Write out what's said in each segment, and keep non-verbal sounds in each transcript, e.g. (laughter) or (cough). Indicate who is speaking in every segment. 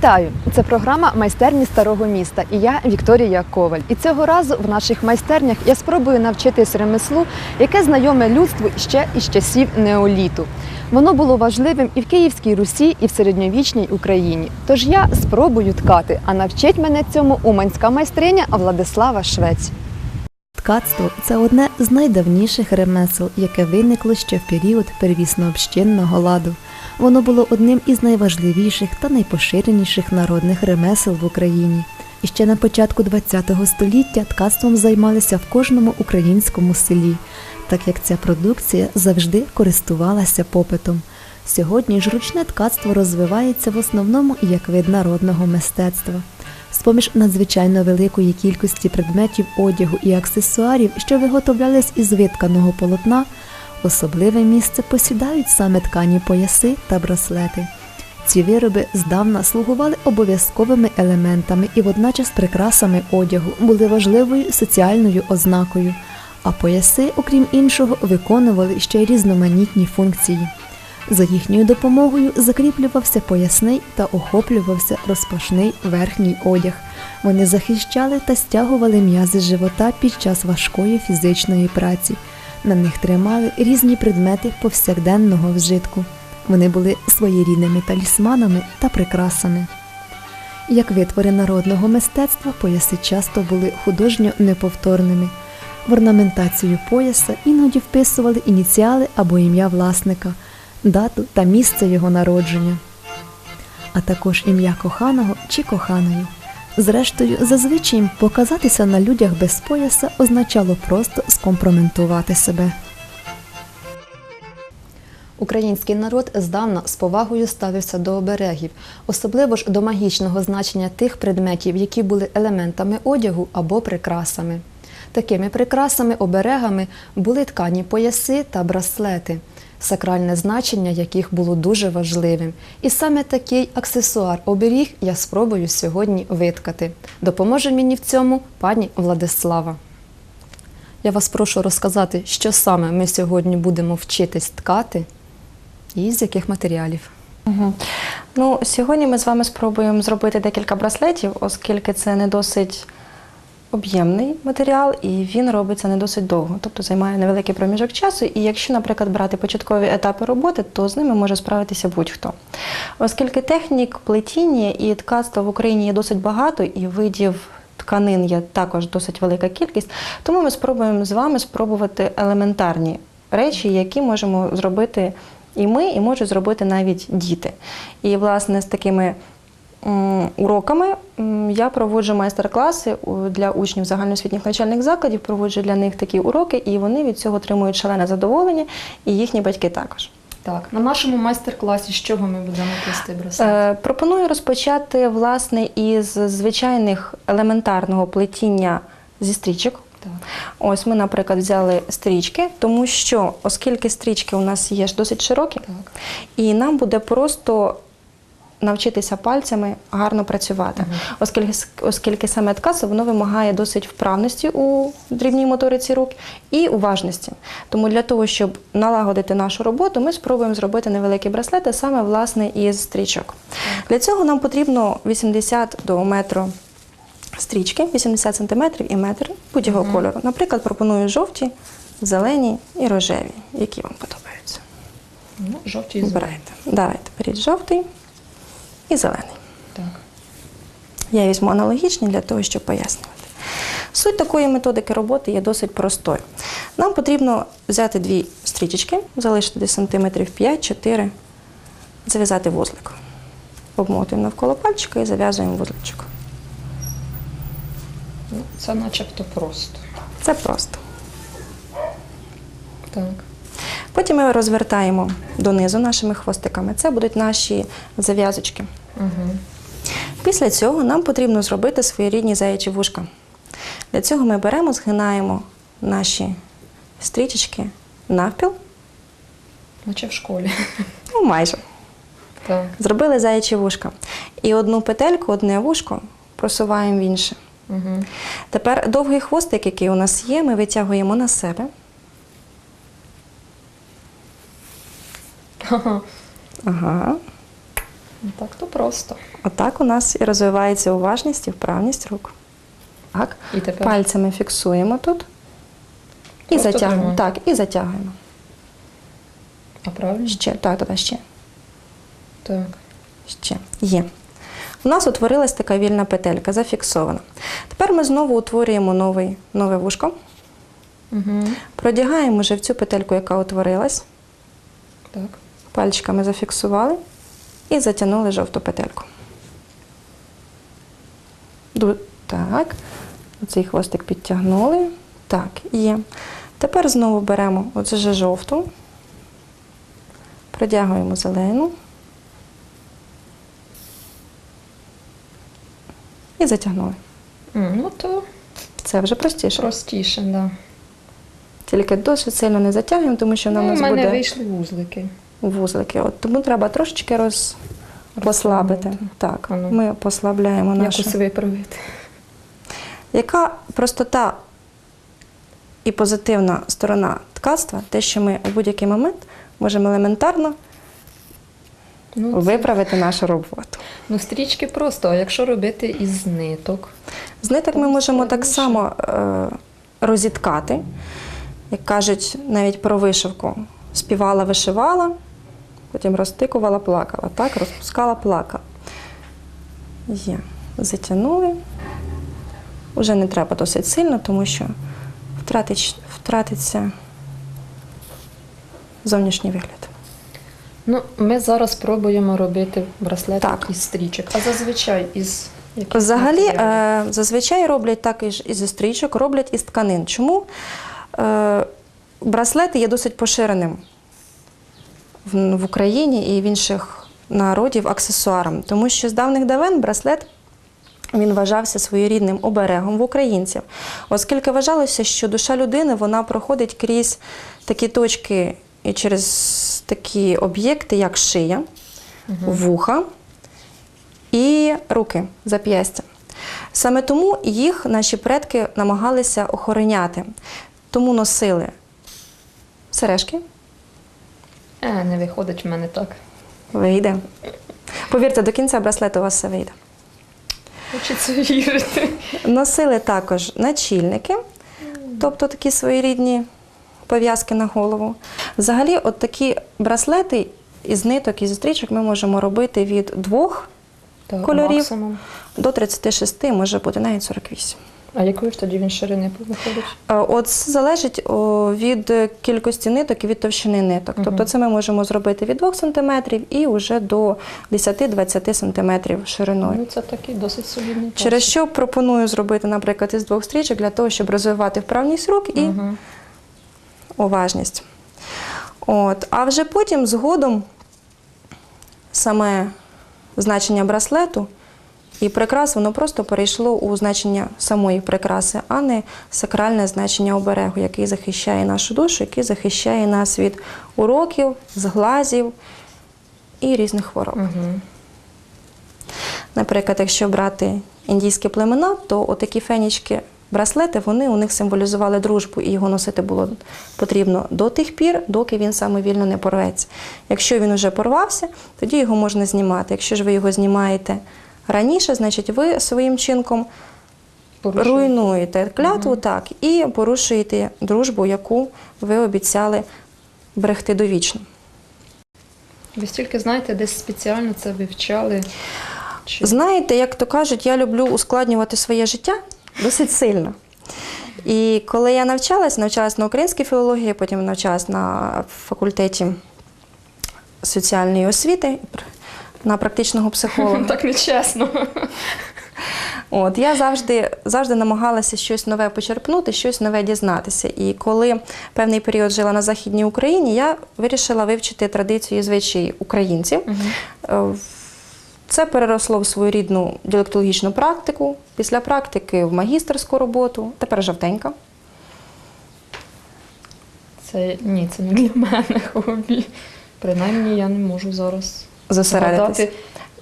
Speaker 1: Вітаю! Це програма Майстерні старого міста. І я Вікторія Коваль. І цього разу в наших майстернях я спробую навчитись ремеслу, яке знайоме людству ще із часів неоліту. Воно було важливим і в Київській Русі, і в середньовічній Україні. Тож я спробую ткати, а навчить мене цьому уманська майстриня Владислава Швець.
Speaker 2: Ткацтво це одне з найдавніших ремесел, яке виникло ще в період первісно-общинного ладу. Воно було одним із найважливіших та найпоширеніших народних ремесел в Україні. І ще на початку ХХ століття ткацтвом займалися в кожному українському селі, так як ця продукція завжди користувалася попитом. Сьогодні ж ручне ткацтво розвивається в основному як вид народного мистецтва. З-поміж надзвичайно великої кількості предметів одягу і аксесуарів, що виготовлялись із витканого полотна, особливе місце посідають саме ткані пояси та браслети. Ці вироби здавна слугували обов'язковими елементами і водночас прикрасами одягу, були важливою соціальною ознакою, а пояси, окрім іншого, виконували ще й різноманітні функції. За їхньою допомогою закріплювався поясний та охоплювався розпашний верхній одяг. Вони захищали та стягували м'язи живота під час важкої фізичної праці. На них тримали різні предмети повсякденного вжитку. Вони були своєрідними талісманами та прикрасами. Як витвори народного мистецтва, пояси часто були художньо неповторними. В орнаментацію пояса іноді вписували ініціали або ім'я власника, дату та місце його народження, а також ім'я коханого чи коханої. Зрештою, за звичаєм показатися на людях без пояса означало просто скомпроментувати себе.
Speaker 1: Український народ здавна з повагою ставився до оберегів, особливо ж до магічного значення тих предметів, які були елементами одягу або прикрасами. Такими прикрасами, оберегами були ткані пояси та браслети, сакральне значення яких було дуже важливим. І саме такий аксесуар оберіг я спробую сьогодні виткати. Допоможе мені в цьому пані Владислава. Я вас прошу розказати, що саме ми сьогодні будемо вчитись ткати і з яких матеріалів.
Speaker 3: Угу. Ну, сьогодні ми з вами спробуємо зробити декілька браслетів, оскільки це не досить об'ємний матеріал, і він робиться не досить довго, тобто займає невеликий проміжок часу. І якщо, наприклад, брати початкові етапи роботи, то з ними може справитися будь-хто. Оскільки технік плетіння і ткацтва в Україні є досить багато, і видів тканин є також досить велика кількість, тому ми спробуємо з вами спробувати елементарні речі, які можемо зробити і ми, і можуть зробити навіть діти. І, власне, з такими уроками я проводжу майстер-класи для учнів загальноосвітніх навчальних закладів, проводжу для них такі уроки, і вони від цього отримують шалене задоволення, і їхні батьки також.
Speaker 1: Так, на нашому майстер-класі з чого ми будемо плести браслет?
Speaker 3: Е, пропоную розпочати власне із звичайних елементарного плетіння зі стрічок.
Speaker 1: Так.
Speaker 3: Ось ми, наприклад, взяли стрічки, тому що, оскільки стрічки у нас є ж досить широкі,
Speaker 1: Так.
Speaker 3: і нам буде просто навчитися пальцями гарно працювати, оскільки, оскільки саме ткацтво воно вимагає досить вправності у дрібній моториці рук і уважності. Тому для того, щоб налагодити нашу роботу, ми спробуємо зробити невеликі браслети саме власне із стрічок. Для цього нам потрібно 80 до метру стрічки, 80 см і метр будь-якого кольору. Наприклад, пропоную жовті, зелені і рожеві, які вам подобаються.
Speaker 1: Ну, жовті
Speaker 3: Вибирайте. Давайте, беріть жовтий і зелений.
Speaker 1: Так.
Speaker 3: Я візьму аналогічні для того, щоб пояснювати. Суть такої методики роботи є досить простою. Нам потрібно взяти дві стрічечки, залишити десь сантиметрів 5-4, зав'язати вузлик. Обмотуємо навколо пальчика і зав'язуємо вузличок.
Speaker 1: Це начебто просто.
Speaker 3: Це просто.
Speaker 1: Так.
Speaker 3: Потім ми розвертаємо донизу нашими хвостиками. Це будуть наші зав'язочки.
Speaker 1: Угу.
Speaker 3: Після цього нам потрібно зробити своєрідні заячі вушка. Для цього ми беремо, згинаємо наші стрічечки навпіл,
Speaker 1: Наче в школі.
Speaker 3: ну майже.
Speaker 1: Так.
Speaker 3: Зробили заячі вушка. І одну петельку, одне вушко просуваємо в інше.
Speaker 1: Угу.
Speaker 3: Тепер довгий хвостик, який у нас є, ми витягуємо на себе. Ага.
Speaker 1: Так то просто.
Speaker 3: Отак у нас і розвивається уважність і вправність рук. Так.
Speaker 1: І тепер
Speaker 3: Пальцями фіксуємо тут. І
Speaker 1: Просто
Speaker 3: затягуємо.
Speaker 1: тримаємо.
Speaker 3: Так, і затягуємо.
Speaker 1: а правильно?
Speaker 3: Ще. Так, так, ще.
Speaker 1: Так.
Speaker 3: Ще. Є. У нас утворилась така вільна петелька, зафіксована. Тепер ми знову утворюємо новий, нове вушко.
Speaker 1: Угу.
Speaker 3: Продягаємо вже в цю петельку, яка утворилась.
Speaker 1: Так.
Speaker 3: Пальчиками зафіксували і затягнули жовту петельку. Так. Оцей хвостик підтягнули. Так, є. Тепер знову беремо оце же жовту, продягуємо зелену і затягнули.
Speaker 1: Ну то
Speaker 3: Це вже простіше.
Speaker 1: простіше, да.
Speaker 3: Тільки досить сильно не затягуємо, тому що вона
Speaker 1: Ну,
Speaker 3: у
Speaker 1: у
Speaker 3: нас
Speaker 1: мене
Speaker 3: буде
Speaker 1: вийшли вузлики.
Speaker 3: Вузлики. От, тому треба трошечки роз... послабити. Так,
Speaker 1: А ну.
Speaker 3: ми послабляємо нашу.
Speaker 1: Якось виправити.
Speaker 3: Яка простота і позитивна сторона ткацтва, те, що ми у будь-який момент можемо елементарно
Speaker 1: Ну, це-
Speaker 3: виправити нашу роботу.
Speaker 1: ну, стрічки просто, а якщо робити із ниток.
Speaker 3: З ниток ми можемо так само е, розіткати, як кажуть навіть про вишивку. Співала, вишивала, потім розтикувала, плакала. Так, розпускала, плакала. Є. Затягнули. Уже не треба досить сильно, тому що втратить, втратиться зовнішній вигляд.
Speaker 1: Ну, ми зараз спробуємо робити браслет
Speaker 3: Так.
Speaker 1: із стрічок, а зазвичай із яких
Speaker 3: Взагалі, е, зазвичай роблять так із стрічок, роблять із тканин. Чому? Е, браслети є досить поширеним в, Україні і в інших народів аксесуаром, тому що з давних давен браслет. Він вважався своєрідним оберегом в українців, оскільки вважалося, що душа людини вона проходить крізь такі точки і через такі об'єкти, як шия, вуха і руки, зап'ястя. Саме тому їх наші предки намагалися охороняти, тому носили сережки,
Speaker 1: Е, не виходить в мене так.
Speaker 3: вийде. Повірте, до кінця браслету у вас все вийде.
Speaker 1: Хочеться вірити.
Speaker 3: Носили також начільники, тобто такі своєрідні пов'язки на голову. Взагалі, от такі браслети із ниток і зі стрічок ми можемо робити від двох
Speaker 1: Так,
Speaker 3: Кольорів.
Speaker 1: максимум.
Speaker 3: до 36, може бути навіть 48.
Speaker 1: А якої ж тоді він ширини виходить?
Speaker 3: От це залежить від кількості ниток і від товщини ниток.
Speaker 1: Мгм.
Speaker 3: Тобто це ми можемо зробити від 2 см і вже до 10-20 см шириною.
Speaker 1: Ну, це такий досить солідний
Speaker 3: Через що пропоную зробити, наприклад, із двох стрічок для того, щоб розвивати вправність рук і
Speaker 1: Угу.
Speaker 3: уважність. От. А вже потім згодом саме значення браслету і прикрас, воно просто перейшло у значення самої прикраси, а не сакральне значення оберегу, який захищає нашу душу, який захищає нас від уроків, зглазів і різних хвороб.
Speaker 1: Угу.
Speaker 3: Наприклад, якщо брати індійські племена, то отакі фенічки браслети, вони у них символізували дружбу, і його носити було потрібно до тих пір, доки він саме вільно не порветься. Якщо він вже порвався, тоді його можна знімати. Якщо ж ви його знімаєте раніше, значить ви своїм чинком руйнуєте клятву, так, і порушуєте дружбу, яку ви обіцяли берегти довічно.
Speaker 1: Ви стільки знаєте, десь спеціально це вивчали. Чи...
Speaker 3: Знаєте, як то кажуть, я люблю ускладнювати своє життя досить сильно. І коли я навчалась, навчалась на українській філології, потім навчалась на факультеті соціальної освіти на практичного психолога. (laughs)
Speaker 1: Так нечесно.
Speaker 3: От я завжди, завжди намагалася щось нове почерпнути, щось нове дізнатися. І коли певний період жила на Західній Україні, я вирішила вивчити традицію і звичаї українців. Е, Це переросло в свою рідну діалектологічну практику. Після практики в магістерську роботу, тепер жовтенька.
Speaker 1: Це ні, це не для мене хобі. Принаймні я не можу зараз
Speaker 3: Зосередитись.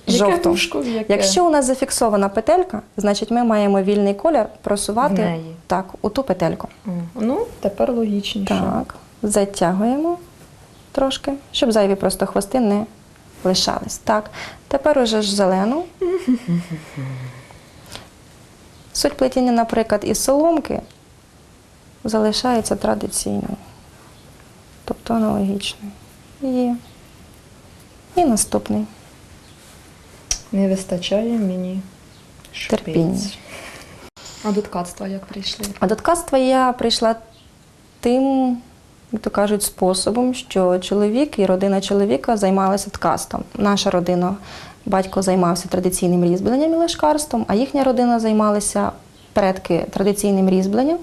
Speaker 1: яке яке.
Speaker 3: Якщо у нас зафіксована петелька, значить ми маємо вільний колір просувати
Speaker 1: неї.
Speaker 3: так, у ту петельку.
Speaker 1: Ну, тепер логічніше.
Speaker 3: Так, затягуємо трошки, щоб зайві просто хвости не лишались. Так, тепер уже ж зелену. (laughs) Суть плетіння, наприклад, із соломки залишається традиційною, тобто аналогічною. І, і наступний.
Speaker 1: Не вистачає мені шпиць.
Speaker 3: Терпіння.
Speaker 1: А до ткацтва як прийшли?
Speaker 3: А до ткацтва я прийшла тим, як то кажуть, способом, що чоловік і родина чоловіка займалися ткацтвом. Наша родина, батько займався традиційним різьбленням і лишкарством, а їхня родина займалася предки традиційним різьбленням,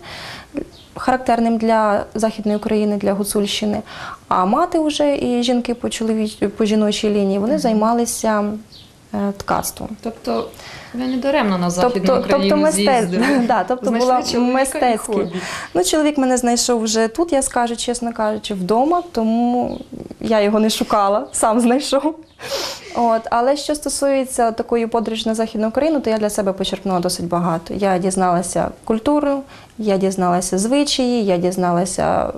Speaker 3: характерним для Західної України, для Гуцульщини. А мати вже і жінки по, чоловіч... по жіночій лінії вони займалися е, ткацтвом.
Speaker 1: Тобто ви не даремно на Західну
Speaker 3: Тобто,
Speaker 1: Україну
Speaker 3: тобто,
Speaker 1: з'їздили. (laughs)
Speaker 3: да, тобто була
Speaker 1: чоловіка і
Speaker 3: мистецький.
Speaker 1: хобі.
Speaker 3: Ну, чоловік мене знайшов вже тут, я скажу, чесно кажучи, вдома, тому я його не шукала, сам знайшов. От, але що стосується такої подорожі на Західну Україну, то я для себе почерпнула досить багато. Я дізналася культуру, я дізналася звичаї, я дізналася,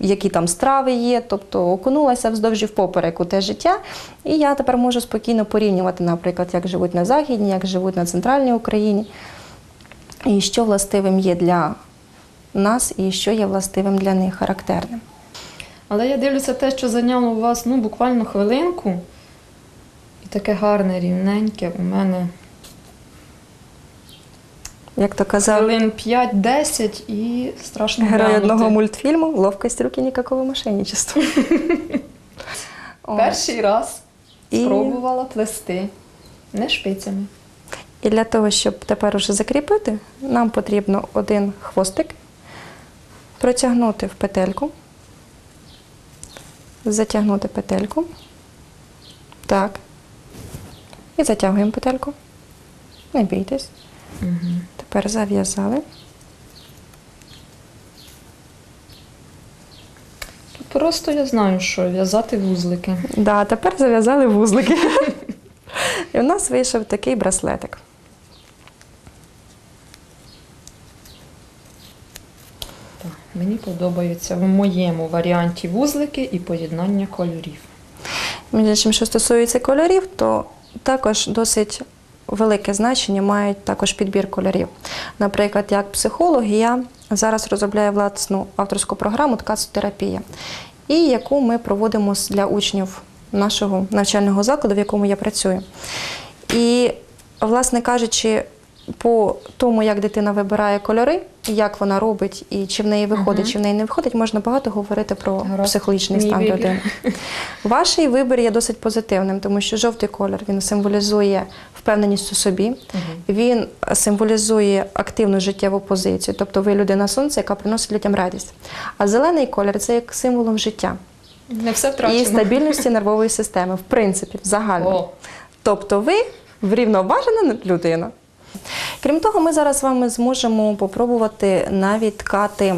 Speaker 3: які там страви є, тобто окунулася вздовж і впоперек те життя. І я тепер можу спокійно порівнювати, наприклад, як живуть на Західній, як живуть на центральній Україні, і що властивим є для нас, і що є властивим для них характерним.
Speaker 1: Але я дивлюся те, що зайняло у вас ну, буквально хвилинку. І таке гарне, рівненьке у мене
Speaker 3: Як то казав
Speaker 1: хвилин 5-10 і страшно
Speaker 3: герой
Speaker 1: глянути.
Speaker 3: одного мультфільму Ловкость руки ніякого мошенничества. (laughs)
Speaker 1: Перший раз
Speaker 3: І-
Speaker 1: спробувала плести не шпицями.
Speaker 3: І для того, щоб тепер уже закріпити, нам потрібно один хвостик протягнути в петельку, затягнути петельку. Так. І затягуємо петельку. Не бійтесь.
Speaker 1: Угу.
Speaker 3: Тепер зав'язали.
Speaker 1: Просто я знаю, що в'язати вузлики.
Speaker 3: Да, тепер зав'язали вузлики. (laughs) І в нас вийшов такий браслетик.
Speaker 1: Так, мені подобаються в моєму варіанті вузлики і поєднання кольорів.
Speaker 3: Між іншим, що стосується кольорів, то також досить велике значення мають також підбір кольорів. Наприклад, як психолог, я зараз розробляю власну авторську програму «Ткацотерапія», і яку ми проводимо для учнів нашого навчального закладу, в якому я працюю. І, власне кажучи, по тому, як дитина вибирає кольори, як вона робить, і чи в неї виходить,
Speaker 1: Мгм.
Speaker 3: чи в неї не виходить, можна багато говорити про
Speaker 1: Гаразд.
Speaker 3: психологічний
Speaker 1: Мій
Speaker 3: стан
Speaker 1: вибір.
Speaker 3: людини. (laughs) Ваш вибір є досить позитивним, тому що жовтий колір він символізує впевненість у собі, він символізує активну життєву позицію, тобто ви людина сонця, яка приносить людям радість. А зелений колір це як символом життя
Speaker 1: Не все втрачено.
Speaker 3: і стабільності нервової системи, в принципі, в загальному.
Speaker 1: О,
Speaker 3: Тобто ви врівноважена людина. Крім того, ми зараз з вами зможемо попробувати навіть ткати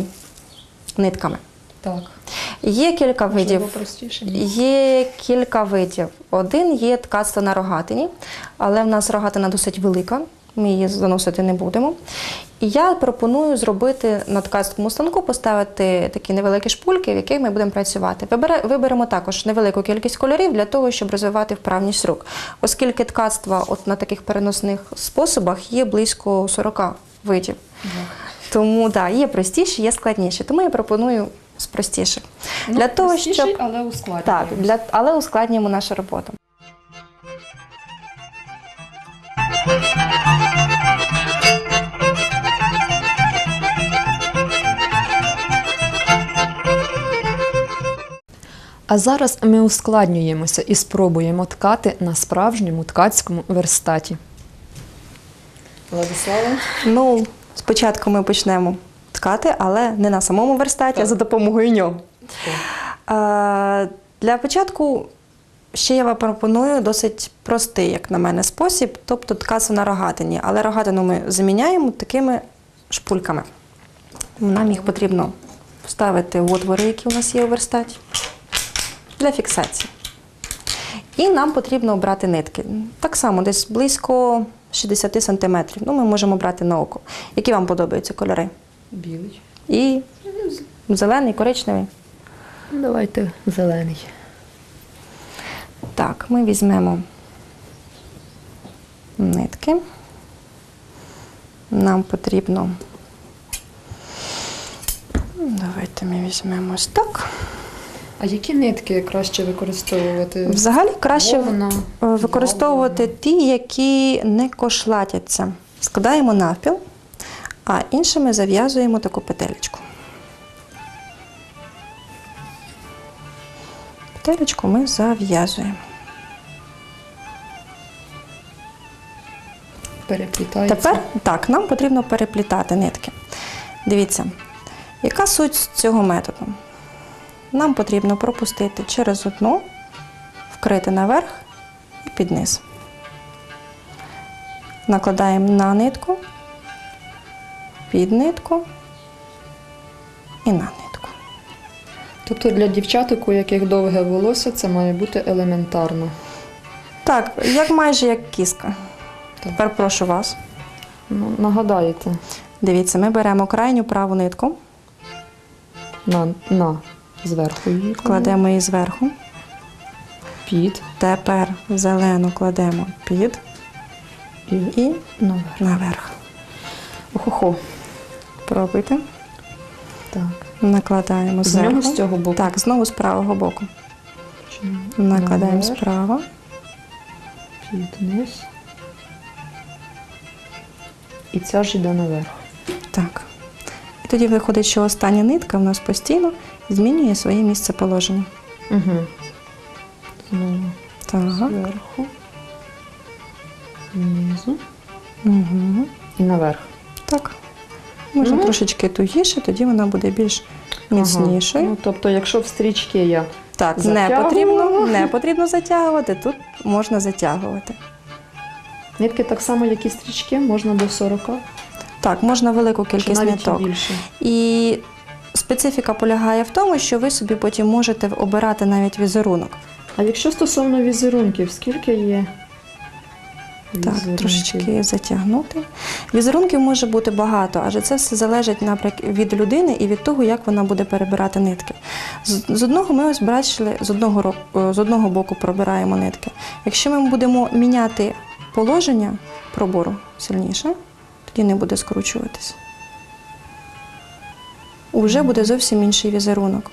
Speaker 3: нитками.
Speaker 1: Так.
Speaker 3: Є кілька
Speaker 1: Можливо,
Speaker 3: видів.
Speaker 1: простіше.
Speaker 3: Є кілька видів. Один є ткацтво на рогатині, але в нас рогатина досить велика, ми її заносити не будемо. І я пропоную зробити на ткацькому станку, поставити такі невеликі шпульки, в яких ми будемо працювати. Виберемо також невелику кількість кольорів для того, щоб розвивати вправність рук. Оскільки ткацтва от на таких переносних способах є близько 40 видів. Тому да, є простіші, є складніші. Тому я пропоную з простіших.
Speaker 1: Ну,
Speaker 3: для того,
Speaker 1: простіший,
Speaker 3: щоб
Speaker 1: але ускладнює.
Speaker 3: так, для, але ускладнюємо нашу роботу.
Speaker 1: А зараз ми ускладнюємося і спробуємо ткати на справжньому ткацькому верстаті. Владислава?
Speaker 3: Ну, спочатку ми почнемо ткати, але не на самому верстаті, а за допомогою нього. Е, Для початку ще я вам пропоную досить простий, як на мене, спосіб, тобто ткацтво на рогатині. Але рогатину ми заміняємо такими шпульками. Нам їх потрібно вставити в отвори, які у нас є у верстаті, для фіксації. І нам потрібно обрати нитки. Так само, десь близько 60 см. Ну, ми можемо брати на око. Які вам подобаються кольори?
Speaker 1: Білий.
Speaker 3: І зелений, коричневий.
Speaker 1: Давайте зелений.
Speaker 3: Так. ми візьмемо нитки. Нам потрібно. Давайте ми візьмемо ось так.
Speaker 1: А які нитки краще використовувати?
Speaker 3: Взагалі краще
Speaker 1: Вовна,
Speaker 3: використовувати ті, які не кошлатяться. Складаємо навпіл, а іншими зав'язуємо таку петелечку. Петелечку ми зав'язуємо.
Speaker 1: переплітається.
Speaker 3: Тепер так, нам потрібно переплітати нитки. Дивіться, яка суть цього методу? Нам потрібно пропустити через одну, вкрити наверх і під низ. Накладаємо на нитку, під нитку і на нитку.
Speaker 1: Тобто для дівчаток, у яких довге волосся, це має бути елементарно.
Speaker 3: Так, як майже як кіска.
Speaker 1: Так.
Speaker 3: Тепер прошу вас.
Speaker 1: Ну, нагадаєте,
Speaker 3: Дивіться, ми беремо крайню праву нитку,
Speaker 1: на, на зверху її
Speaker 3: кладемо її зверху.
Speaker 1: під
Speaker 3: Тепер зелену кладемо під
Speaker 1: і
Speaker 3: і
Speaker 1: наверх.
Speaker 3: наверх.
Speaker 1: Охо-хо.
Speaker 3: Пробуйте.
Speaker 1: Так.
Speaker 3: Накладаємо
Speaker 1: З
Speaker 3: зверху.
Speaker 1: нього з цього боку.
Speaker 3: Так, знову з правого боку. Накладаємо
Speaker 1: Наверх,
Speaker 3: справа.
Speaker 1: Під низ. І ця ж йде наверх.
Speaker 3: Так. І тоді виходить, що остання нитка в нас постійно змінює своє місце положення.
Speaker 1: Угу. Знову
Speaker 3: Так.
Speaker 1: зверху. Знизу.
Speaker 3: Угу.
Speaker 1: І наверх.
Speaker 3: Так. Можна
Speaker 1: Ну.
Speaker 3: трошечки тугіше, тоді вона буде більш міцнішою.
Speaker 1: Ага. Ну, тобто, якщо в стрічки я
Speaker 3: Так, не потрібно, не потрібно затягувати, тут можна затягувати.
Speaker 1: нитки так само, як і стрічки, можна до 40
Speaker 3: Так, можна велику кількість ниток.
Speaker 1: більше.
Speaker 3: І специфіка полягає в тому, що ви собі потім можете обирати навіть візерунок.
Speaker 1: А якщо стосовно візерунків, скільки є?
Speaker 3: Так, трошечки затягнути. Візерунків може бути багато, адже це все залежить наприк- від людини і від того, як вона буде перебирати нитки. З, з одного ми ось бачили, з одного, е, з одного боку пробираємо нитки. Якщо ми будемо міняти положення пробору сильніше, тоді не буде скручуватись. Уже буде зовсім інший візерунок.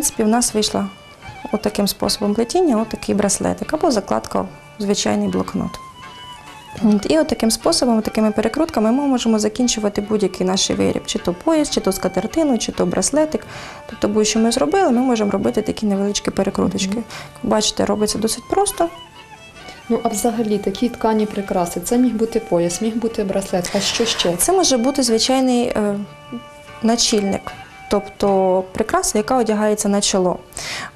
Speaker 3: Принципі в нас вийшла от таким способом плетіння, от такий браслетик або закладка в звичайний блокнот. І от таким способом, такими перекрутками ми можемо закінчувати будь-який наш виріб, чи то пояс, чи то скатертину, чи то браслетик. Тобто, будь-що ми зробили, ми можемо робити такі невеличкі перекруточки. Бачите, робиться досить просто.
Speaker 1: Ну, а взагалі такі ткані прикраси. Це міг бути пояс, міг бути браслет. А що ще?
Speaker 3: Це може бути звичайний е, начільник, тобто прикраса, яка одягається на чоло.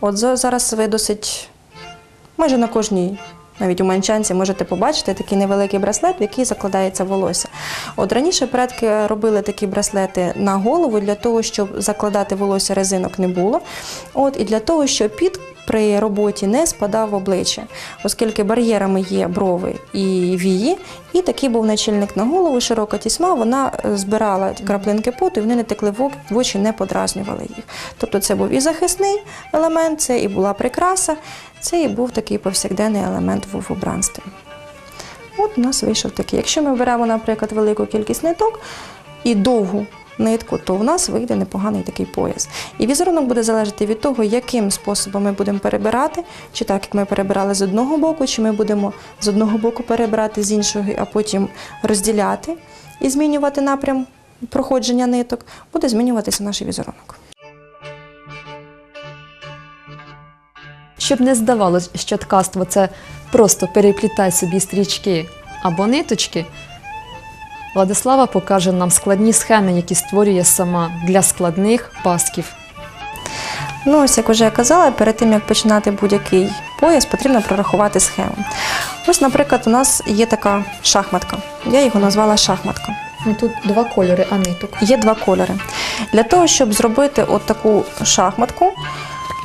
Speaker 3: От зараз ви досить майже на кожній. Навіть у манчанці можете побачити такий невеликий браслет, в який закладається волосся. От раніше предки робили такі браслети на голову для того, щоб закладати волосся резинок не було. От і для того, щоб під при роботі не спадав в обличчя, оскільки бар'єрами є брови і вії, і такий був начільник на голову, широка тісьма, вона е, збирала краплинки поту, і вони не текли в очі, не подразнювали їх. Тобто це був і захисний елемент, це і була прикраса, це і був такий повсякденний елемент в убранстві. От у нас вийшов такий. Якщо ми беремо, наприклад, велику кількість ниток і довгу нитку, то в нас вийде непоганий такий пояс. І візерунок буде залежати від того, яким способом ми будемо перебирати, чи так, як ми перебирали з одного боку, чи ми будемо з одного боку перебирати з іншого, а потім розділяти і змінювати напрям проходження ниток, буде змінюватися наш візерунок.
Speaker 1: Щоб не здавалось, що ткацтво це просто переплітай собі стрічки або ниточки, Владислава покаже нам складні схеми, які створює сама для складних пасків.
Speaker 3: Ну, ось як вже я казала, перед тим як починати будь-який пояс, потрібно прорахувати схему. Ось, наприклад, у нас є така шахматка. Я його назвала шахматка.
Speaker 1: Ну, тут два кольори, а ниток.
Speaker 3: Є два кольори. Для того, щоб зробити от таку шахматку,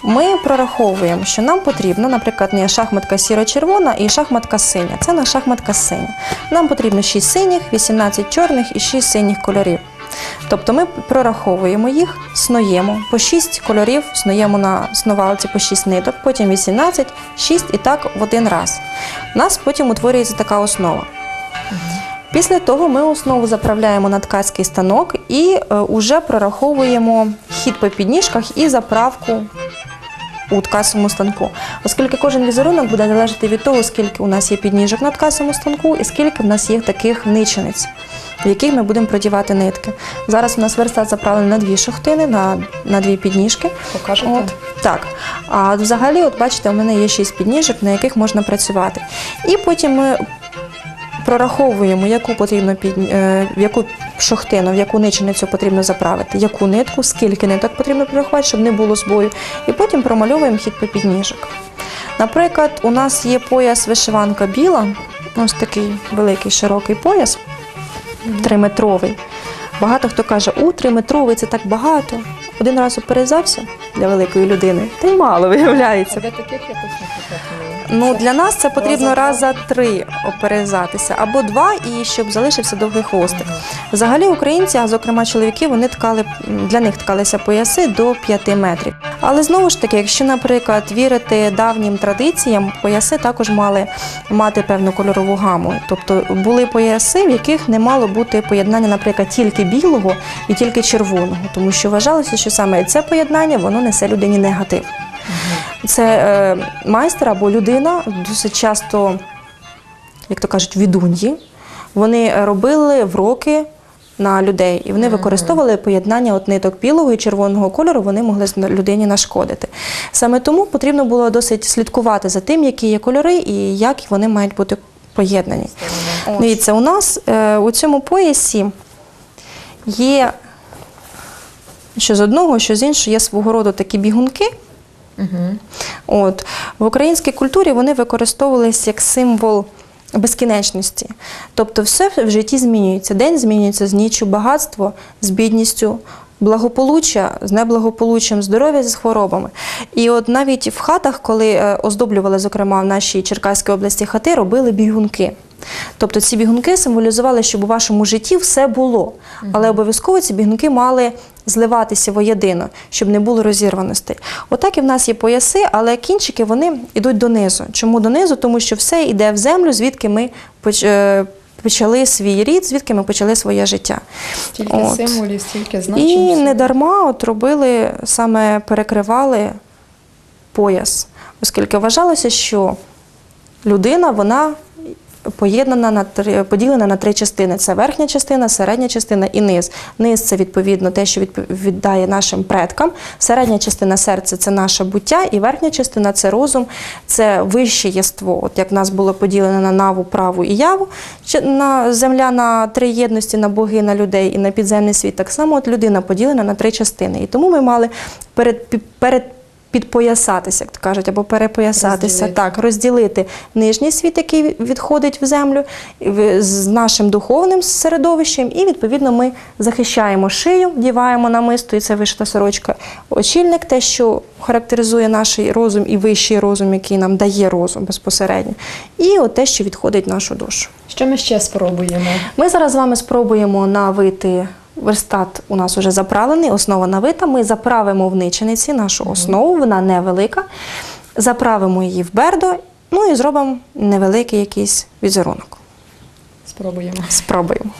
Speaker 3: ми прораховуємо, що нам потрібно, наприклад, не шахматка сіро-червона і шахматка синя. Це на шахматка синя. Нам потрібно 6 синіх, 18 чорних і 6 синіх кольорів. Тобто ми прораховуємо їх, снуємо по 6 кольорів, снуємо на снувалці по 6 ниток, потім 18, 6 і так в один раз. У нас потім утворюється така основа. Після того ми основу заправляємо на ткацький станок і вже прораховуємо хід по підніжках і заправку у ткасовому станку. Оскільки кожен візерунок буде залежати від того, скільки у нас є підніжок на ткацькому станку і скільки в нас є таких ничениць, в яких ми будемо продівати нитки. Зараз у нас верстат заправлений на дві шохтини, на, на дві підніжки.
Speaker 1: Покажете?
Speaker 3: От, так. А взагалі, от бачите, у мене є шість підніжок, на яких можна працювати. І потім ми прораховуємо, яку потрібно під, е, в яку шохтину, в яку ниченицю потрібно заправити, яку нитку, скільки ниток потрібно прорахувати, щоб не було збою. І потім промальовуємо хід по підніжок. Наприклад, у нас є пояс вишиванка біла, ось такий великий широкий пояс, триметровий. Багато хто каже, у триметровий це так багато. Один раз оперезався для великої людини, та й мало виявляється.
Speaker 1: Для таких якось не
Speaker 3: Ну для нас це потрібно раз за три оперезатися або два, і щоб залишився довгий хвостик. Взагалі українці, а зокрема чоловіки, вони ткали для них ткалися пояси до 5 метрів. Але знову ж таки, якщо, наприклад, вірити давнім традиціям, пояси також мали мати певну кольорову гаму. Тобто були пояси, в яких не мало бути поєднання, наприклад, тільки білого і тільки червоного, тому що вважалося, що саме це поєднання воно несе людині негатив. Це е, майстер або людина досить часто, як то кажуть, відуньї. Вони робили вроки на людей, і вони використовували поєднання от ниток білого і червоного кольору, вони могли людині нашкодити. Саме тому потрібно було досить слідкувати за тим, які є кольори і як вони мають бути поєднані. Дивіться, у нас е, у цьому поясі є що з одного, що з іншого є свого роду такі бігунки. От. В українській культурі вони використовувалися як символ безкінечності. Тобто все в житті змінюється. День змінюється з ніччю багатство, з бідністю, благополуччя, з неблагополуччям, здоров'я з хворобами. І от навіть в хатах, коли е, оздоблювали, зокрема в нашій Черкаській області хати, робили бігунки. Тобто ці бігунки символізували, щоб у вашому житті все було, але обов'язково ці бігунки мали зливатися воєдино, щоб не було розірваностей. Отак і в нас є пояси, але кінчики вони йдуть донизу. Чому донизу? Тому що все йде в землю, звідки ми е, почали свій рід, звідки ми почали своє життя.
Speaker 1: Стільки
Speaker 3: От.
Speaker 1: символів, стільки значень.
Speaker 3: І
Speaker 1: всього.
Speaker 3: не дарма от робили, саме перекривали пояс, оскільки вважалося, що людина вона поєднана на три, поділена на три частини: це верхня частина, середня частина і низ. Низ це відповідно те, що віддає нашим предкам. Середня частина серця це наше буття, і верхня частина це розум, це вище єство. От як нас було поділено на наву, праву і яву, на земля на три єдності, на боги, на людей і на підземний світ. Так само от людина поділена на три частини. І тому ми мали перед, перед підпоясатися, як то кажуть, або перепоясатися,
Speaker 1: Розділити.
Speaker 3: так, розділити нижній світ, який відходить в землю, з нашим духовним середовищем, і відповідно ми захищаємо шию, вдіваємо намисто, і це вишита сорочка. Очільник, те, що характеризує наш розум і вищий розум, який нам дає розум безпосередньо, і от те, що відходить в нашу душу.
Speaker 1: Що ми ще спробуємо?
Speaker 3: Ми зараз з вами спробуємо навити. Верстат у нас вже заправлений, основа навита. Ми заправимо в ничениці нашу основу, вона невелика. Заправимо її в бердо, ну і зробимо невеликий якийсь візерунок.
Speaker 1: Спробуємо.
Speaker 3: Спробуємо.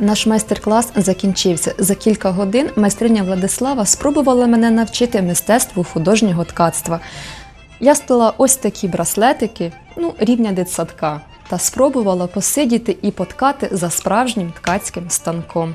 Speaker 1: Наш майстер-клас закінчився. За кілька годин майстриня Владислава спробувала мене навчити мистецтву художнього ткацтва. Я стала ось такі браслетики, ну, рівня дитсадка, та спробувала посидіти і поткати за справжнім ткацьким станком.